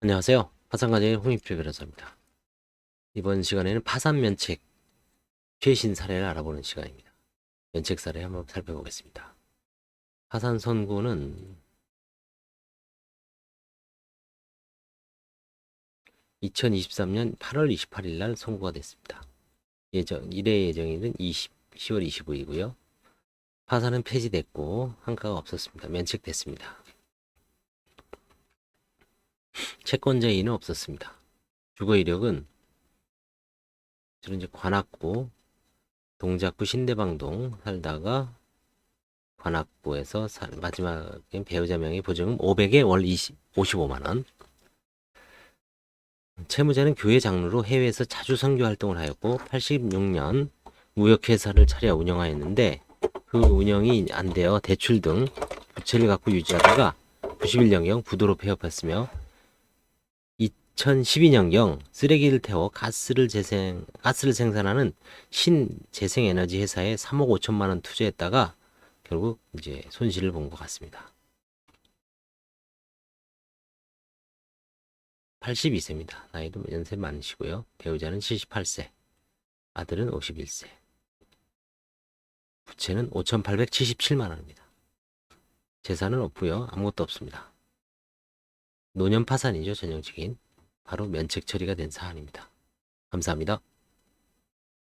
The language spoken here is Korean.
안녕하세요. 파산가정의 홍익필 변호사입니다. 이번 시간에는 파산 면책 최신 사례를 알아보는 시간입니다. 면책 사례 한번 살펴보겠습니다. 파산 선고는 2023년 8월 28일 날 선고가 됐습니다. 예정, 1회 예정일은 20, 10월 25일이고요. 파산은 폐지됐고 한가가 없었습니다. 면책됐습니다. 채권자 이인은 없었습니다. 주거 이력은 주로 이제 관악구, 동작구 신대방동 살다가 관악구에서 사- 마지막에 배우자 명의 보증금 500에 월 20, 55만 원. 채무자는 교회 장로로 해외에서 자주 선교 활동을 하였고 86년 무역회사를 차려 운영하였는데 그 운영이 안 되어 대출 등 부채를 갖고 유지하다가 91년경 부도로 폐업했으며 2012년경 쓰레기를 태워 가스를 재생 가스를 생산하는 신재생에너지 회사에 3억 5천만 원 투자했다가 결국 이제 손실을 본 것 같습니다. 82세입니다. 나이도 연세 많으시고요. 배우자는 78세, 아들은 51세. 부채는 5,877만 원입니다. 재산은 없고요. 아무것도 없습니다. 노년 파산이죠, 전형적인. 바로 면책 처리가 된 사안입니다. 감사합니다.